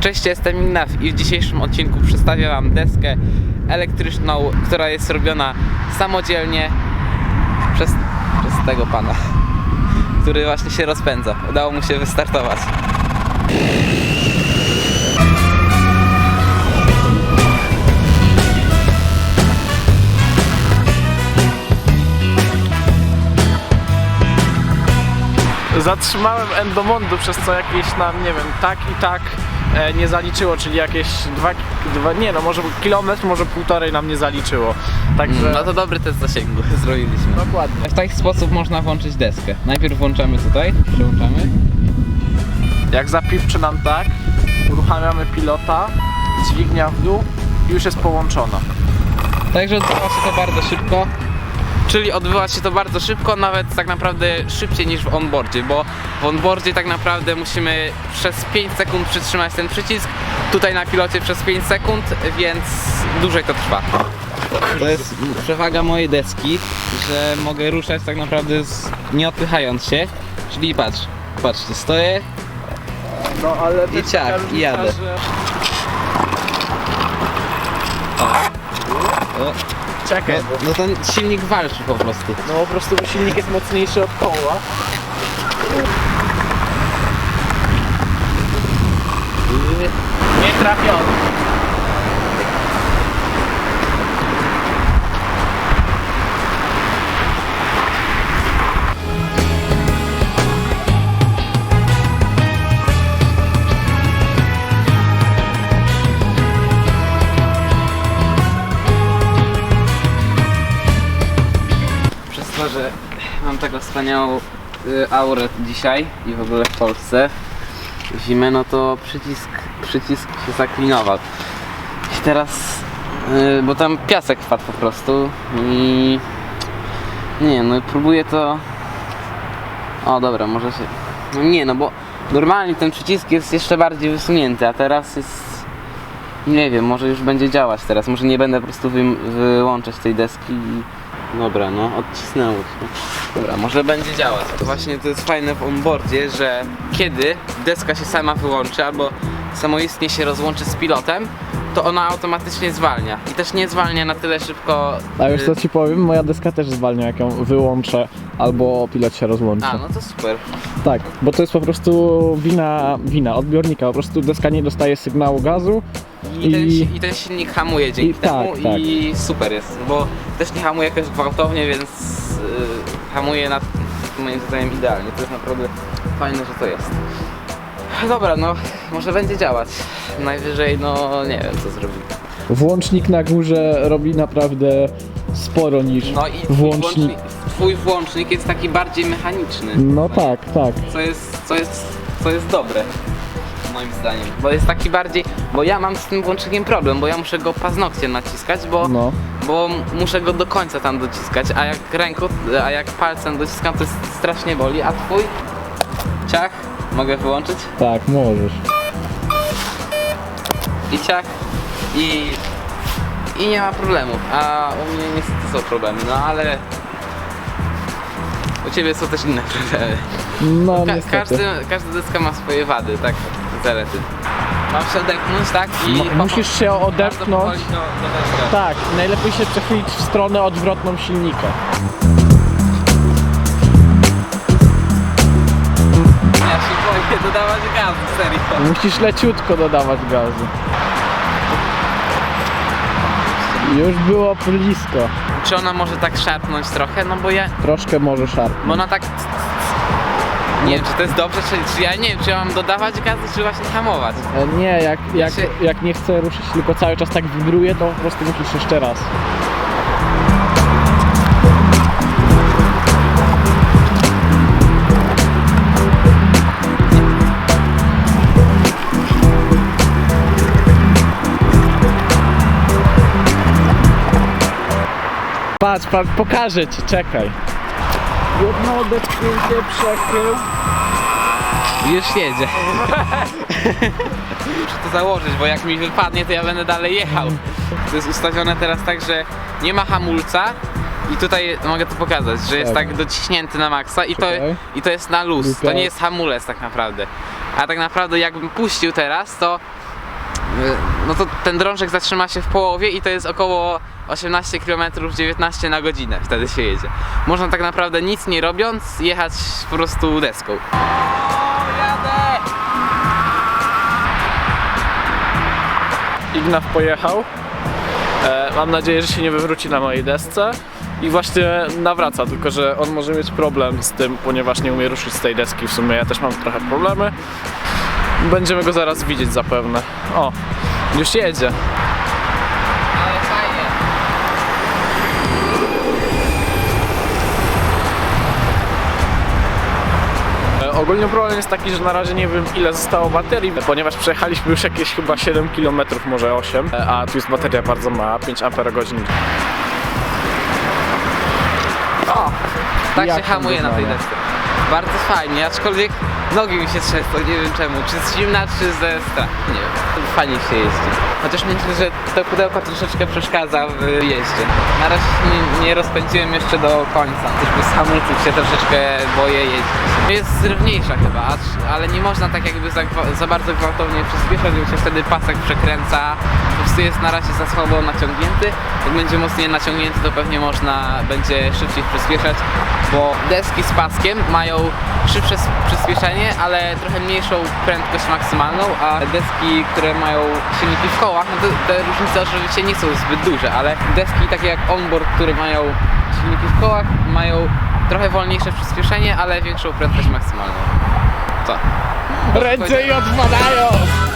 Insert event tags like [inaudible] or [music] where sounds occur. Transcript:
Cześć, jestem Ignaf i w dzisiejszym odcinku przedstawię Wam deskę elektryczną, która jest robiona samodzielnie przez, przez tego pana, który właśnie się rozpędza. Udało mu się wystartować. Zatrzymałem endomondu, przez co jakieś nam, nie wiem, tak i tak nie zaliczyło, czyli jakieś dwa, dwa, nie no, może kilometr, może półtorej nam nie zaliczyło. Także, No to dobry test zasięgu [laughs] zrobiliśmy. dokładnie. W taki sposób można włączyć deskę. Najpierw włączamy tutaj, przełączamy. Jak zapieprzy nam tak, uruchamiamy pilota, dźwignia w dół i już jest połączona. Także odbywa się to bardzo szybko. Czyli odbywa się to bardzo szybko, nawet tak naprawdę szybciej niż w onboardzie, bo w onboardzie tak naprawdę musimy przez 5 sekund przytrzymać ten przycisk, tutaj na pilocie przez 5 sekund, więc dłużej to trwa. To jest przewaga mojej deski, że mogę ruszać tak naprawdę z, nie odpychając się, czyli patrz, patrzcie, stoję, No ale I ciach, i jadę. o, Czekaj, no, no ten silnik walczy po prostu. no po prostu silnik jest mocniejszy od koła. Nie trafiony. Taką wspaniałą y, aurę dzisiaj i w ogóle w Polsce zimę, no to przycisk, przycisk się zaklinował. I teraz, y, bo tam piasek wpadł po prostu i nie no próbuję to o dobra, może się no nie no bo normalnie ten przycisk jest jeszcze bardziej wysunięty, a teraz jest nie wiem, może już będzie działać teraz, może nie będę po prostu wy, wyłączać tej deski i Dobra, no odcisnęło się. Dobra, może będzie działać. To właśnie to jest fajne w onboardzie, że kiedy deska się sama wyłączy albo samoistnie się rozłączy z pilotem, to ona automatycznie zwalnia. I też nie zwalnia na tyle szybko. A już y, co ci powiem, moja deska też zwalnia jak ją wyłączę albo pilot się rozłączy. A, no to super. Tak, bo to jest po prostu wina, wina odbiornika, po prostu deska nie dostaje sygnału gazu. I, ten, I- si- I ten silnik hamuje dzięki I temu tak, tak. i super jest, bo też nie hamuje jakoś gwałtownie, więc y, hamuje na moim zdaniem idealnie. To jest naprawdę fajne, że to jest. Dobra, no może będzie działać. Najwyżej, no nie wiem co zrobi. Włącznik na górze robi naprawdę sporo niż No i twój włącznik. włącznik, twój włącznik jest taki bardziej mechaniczny. No tak, tak. Co jest, co jest, co jest dobre. Moim zdaniem. Bo jest taki bardziej. Bo ja mam z tym włącznikiem problem, bo ja muszę go paznokciem naciskać, bo No. bo muszę go do końca tam dociskać, a jak ręką, a jak palcem dociskam to jest strasznie boli, a twój ciach mogę wyłączyć Tak, możesz. i ciach i i nie ma problemu, a u mnie niestety są problemy, no ale u ciebie są też inne [laughs] problemy. No Ka- niestety. każdy, każda deska ma swoje wady, tak, zalety. Mam się odepchnąć, tak? I Mo- popo- musisz się bardzo odepchnąć. powoli do, do deska. Tak, najlepiej się przechylić w stronę odwrotną silnika. Musisz leciutko dodawać gazu. Już było blisko. Czy ona może tak szarpnąć trochę? No bo ja. Troszkę może szarpnąć. Bo ona tak. Nie wiem, czy to jest dobrze, czy, czy ja nie wiem, czy ja mam dodawać gazu, czy właśnie hamować. E, Nie, jak, jak, Się- jak nie chcę ruszyć, tylko cały czas tak wibruje, to po prostu musisz jeszcze raz. Patrz, patrz, pokażę ci, czekaj. Jedno odepchnięcie, przechył. Już jedzie. [laughs] Muszę to założyć, bo jak mi wypadnie, to ja będę dalej jechał. To jest ustawione teraz tak, że nie ma hamulca. I tutaj mogę to pokazać, że jest Tak. tak dociśnięty na maksa i to, i to jest na luz. To nie jest hamulec tak naprawdę. A tak naprawdę jakbym puścił teraz, to no to ten drążek zatrzyma się w połowie i to jest około 18 km 19 na godzinę wtedy się jedzie. Można tak naprawdę nic nie robiąc jechać po prostu deską. Ignaf pojechał. E, mam nadzieję, że się nie wywróci na mojej desce. I właśnie nawraca, tylko że on może mieć problem z tym, ponieważ nie umie ruszyć z tej deski. W sumie ja też mam trochę problemy. Będziemy go zaraz widzieć zapewne. O, już jedzie. Ale fajnie. E, Ogólnie problem jest taki, że na razie nie wiem ile zostało baterii, ponieważ przejechaliśmy już jakieś chyba 7 km, może 8, e, a tu jest bateria bardzo mała, 5 Ah. O, tak Jak się hamuje na tej desce. Bardzo fajnie, aczkolwiek nogi mi się trzęsą, nie wiem czemu. Czy z zimna, czy z destra. Nie wiem, fajnie się jeździ. Chociaż myślę, że to pudełko troszeczkę przeszkadza w jeździe. Na razie nie, nie rozpędziłem jeszcze do końca. Też bez hamulców się troszeczkę boję jeździć. Jest zrywniejsza chyba, ale nie można tak jakby za, za bardzo gwałtownie przyspieszać, bo się wtedy pasek przekręca. Po prostu jest na razie za słabo naciągnięty. Jak będzie mocniej naciągnięty, to pewnie można będzie szybciej przyspieszać, bo deski z paskiem mają szybsze przyspieszenie, ale trochę mniejszą prędkość maksymalną, a deski, które mają silniki w kołach, no to te różnice oczywiście nie są zbyt duże, ale deski takie jak onboard, które mają silniki w kołach, mają trochę wolniejsze przyspieszenie, ale większą prędkość maksymalną. Co? Ręce i odpadają!